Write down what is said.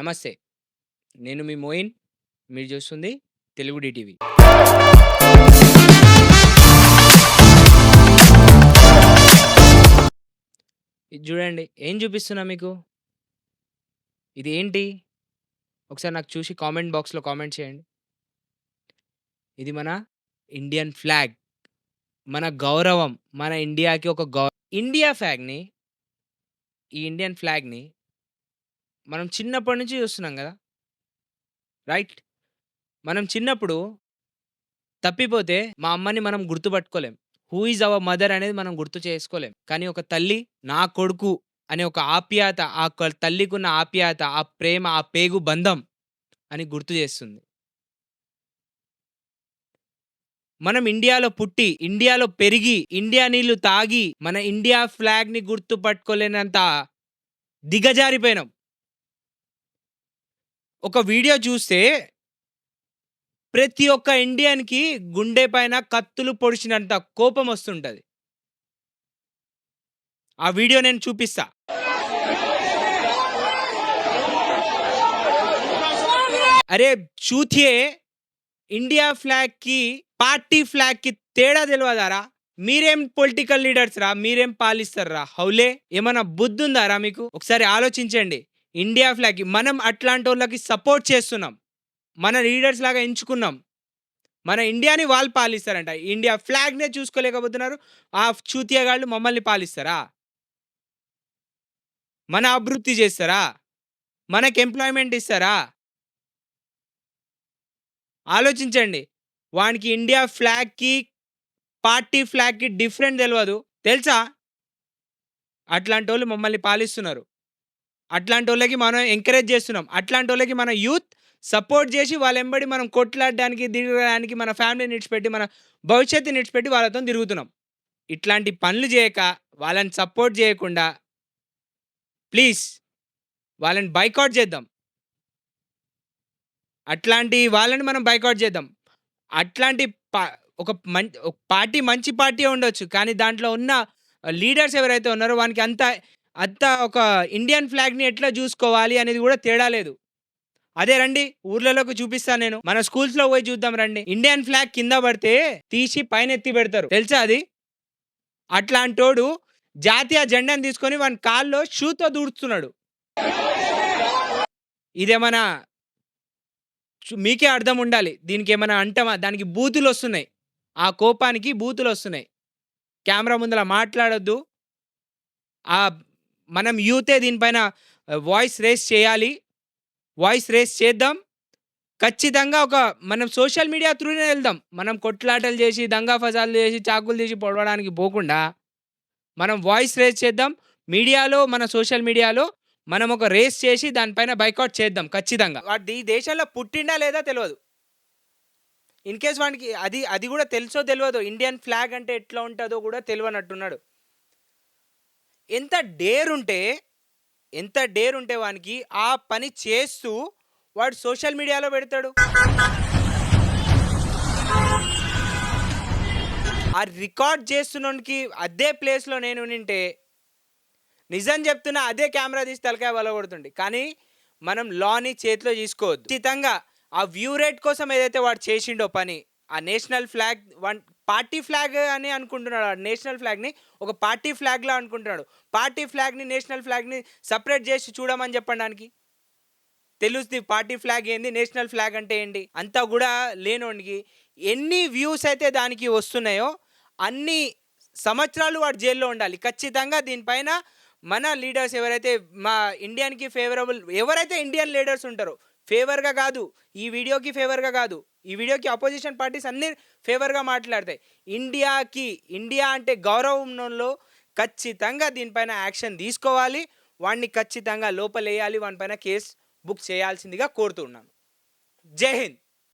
నమస్తే. నేను మీ మోయిన్. మీరు చూస్తుంది తెలుగు డిటీవీ. ఇది చూడండి. ఏం చూపిస్తున్నా మీకు? ఇది ఏంటి? ఒకసారి నాకు చూసి కామెంట్ బాక్స్‌లో కామెంట్ చేయండి. ఇది మన ఇండియన్ ఫ్లాగ్. మన గౌరవం. మన ఇండియాకి ఒక గౌ ఇండియా ఫ్లాగ్‌ని ఈ ఇండియన్ ఫ్లాగ్‌ని మనం చిన్నప్పటి నుంచి చూస్తున్నాం గదా! రైట్? మనం చిన్నప్పుడు తప్పిపోతే మా అమ్మని మనం గుర్తుపట్టుకోలేం. హూ ఈజ్ అవర్ మదర్ అనేది మనం గుర్తు చేసుకోలేం. కానీ ఒక తల్లి నా కొడుకు అనే ఒక ఆప్యాయత, ఆ క తల్లికున్న ఆప్యాయత, ఆ ప్రేమ, ఆ పేగు బంధం అని గుర్తు చేస్తుంది. మనం ఇండియాలో పుట్టి, ఇండియాలో పెరిగి, ఇండియా నీళ్ళు తాగి, మన ఇండియా ఫ్లాగ్‌ని గుర్తుపట్టుకోలేనంత దిగజారిపోయినాం. ఒక వీడియో చూస్తే ప్రతి ఒక్క ఇండియన్‌కి గుండె పైన కత్తులు పొడిచినంత కోపం వస్తుంటుంది ఆ వీడియో నేను చూపిస్తా. అరే చూతియే ఇండియా ఫ్లాగ్‌కి, పార్టీ ఫ్లాగ్‌కి తేడా తెలవదారా? మీరేం పొలిటికల్ లీడర్స్ రా! మీరేం పాలిస్తార్రా? హౌలే! ఏమైనా బుద్ధి ఉందారా మీకు? ఒకసారి ఆలోచించండి. ఇండియా ఫ్లాగ్‌కి మనం అట్లాంటోళ్ళకి సపోర్ట్ చేస్తున్నాం. మన లీడర్స్ లాగా ఎంచుకున్నాం. మన ఇండియాని వాళ్ళు పాలిస్తారంట. ఇండియా ఫ్లాగ్‌నే చూసుకోలేకపోతున్నారు. ఆ చూతియగాళ్ళు మమ్మల్ని పాలిస్తారా? మన అభివృద్ధి చేస్తారా? మనకి ఎంప్లాయ్‌మెంట్ ఇస్తారా? ఆలోచించండి. వానికి ఇండియా ఫ్లాగ్‌కి, పార్టీ ఫ్లాగ్‌కి డిఫరెంట్ తెలియదు తెలుసా? అట్లాంటోళ్ళు మమ్మల్ని పాలిస్తున్నారు. అట్లాంటోళ్ళకి మనం ఎంకరేజ్ చేస్తున్నాం. అట్లాంటి వాళ్ళకి మన యూత్ సపోర్ట్ చేసి వాళ్ళ ఎంబడి మనం కొట్లాడడానికి, తిరగడానికి మన ఫ్యామిలీని ఇడిచిపెట్టి, మన భవిష్యత్తుని ఇడిచిపెట్టి వాళ్ళతో తిరుగుతున్నాం. ఇట్లాంటి పనులు చేయక, వాళ్ళని సపోర్ట్ చేయకుండా ప్లీజ్ వాళ్ళని బైకాట్ చేద్దాం. అట్లాంటి వాళ్ళని మనం బైకాట్ చేద్దాం. అట్లాంటి ప ఒక మం ఒక పార్టీ మంచి పార్టీ ఉండొచ్చు. కానీ దాంట్లో ఉన్న లీడర్స్ ఎవరైతే ఉన్నారో వానికి అంత అంత ఒక ఇండియన్ ఫ్లాగ్‌ని ఎట్లా చూసుకోవాలి అనేది కూడా తేడా లేదు. అదే రండి ఊర్లలోకి చూపిస్తాను నేను. మన స్కూల్స్‌లో పోయి చూద్దాం రండి. ఇండియన్ ఫ్లాగ్ కింద పడితే తీసి పైన ఎత్తి పెడతారు. తెలుసా అది? అట్లాంటోడు జాతీయ జెండాను తీసుకొని వాని కాల్లో షూతో దూడుతున్నాడు ఇదేమన్నా మీకే అర్థం ఉండాలి. దీనికి ఏమైనా అంటమా దానికి బూతులు వస్తున్నాయి ఆ కోపానికి బూతులు వస్తున్నాయి కెమెరా ముందల మాట్లాడొద్దు. ఆ మనం యూతే దీనిపైన వాయిస్ రేస్ చేయాలి. వాయిస్ రేస్ చేద్దాం. ఖచ్చితంగా ఒక మనం సోషల్ మీడియా త్రూనే వెళ్దాం. మనం కొట్లాటలు చేసి, దంగా ఫజాలు చేసి, చాకులు తీసి పొడవడానికి పోకుండా, మనం వాయిస్ రేస్ చేద్దాం. మీడియాలో మన సోషల్ మీడియాలో మనం ఒక రేస్ చేసి దానిపైన బైకౌట్ చేద్దాం ఖచ్చితంగా. వాడు ఈ దేశంలో పుట్టిండా లేదా తెలియదు ఇన్ కేస్ వానికి అది అది కూడా తెలుసో తెలియదు ఇండియన్ ఫ్లాగ్ అంటే ఎట్లా ఉంటుందో కూడా తెలియనట్టున్నాడు ఎంత డేర్ ఉంటే, ఎంత డేర్ ఉంటే వానికి ఆ పని చేస్తూ వాడు సోషల్ మీడియాలో పెడతాడు. ఆ రికార్డ్ చేస్తున్నోనికి అదే ప్లేస్‌లో నేను నింటే నిజం చెప్తున్నా అదే కెమెరా తీసి తలకాయ పగలగొడుతుండే. కానీ మనం లాని చేతిలో తీసుకోవద్దు. ఖచ్చితంగా ఆ వ్యూ రేట్ కోసం ఏదైతే వాడు చేసిండో పని, ఆ national flag one party flag అని అనుకుంటున్నాడు. నేషనల్ ఫ్లాగ్‌ని ఒక పార్టీ ఫ్లాగ్‌లా అనుకుంటున్నాడు. పార్టీ ఫ్లాగ్‌ని, నేషనల్ ఫ్లాగ్‌ని సపరేట్ చేసి చూడమని చెప్పండి తెలుస్తుంది పార్టీ ఫ్లాగ్ ఏంది? నేషనల్ ఫ్లాగ్ అంటే ఏంటి? అంతా కూడా లేనోడికి ఎన్ని వ్యూస్ అయితే దానికి వస్తున్నాయో అన్ని సంవత్సరాలు వాడు జైల్‌లో ఉండాలి. ఖచ్చితంగా దీనిపైన మన లీడర్స్ ఎవరైతే మా ఇండియన్‌కి ఫేవరబుల్ ఎవరైతే ఇండియన్ లీడర్స్ ఉంటారో ఫేవర్‌గా కాదు. ఈ వీడియోకి ఫేవర్‌గా కాదు. ఈ వీడియోకి అపోజిషన్ పార్టీస్ అన్నీ ఫేవర్‌గా మాట్లాడతాయి. ఇండియాకి ఇండియా అంటే గౌరవంలో ఖచ్చితంగా దీనిపైన యాక్షన్ తీసుకోవాలి. వాడిని ఖచ్చితంగా లోపలేయాలి. వాని పైన కేస్ బుక్ చేయాల్సిందిగా కోరుతున్నాను. జై హింద్.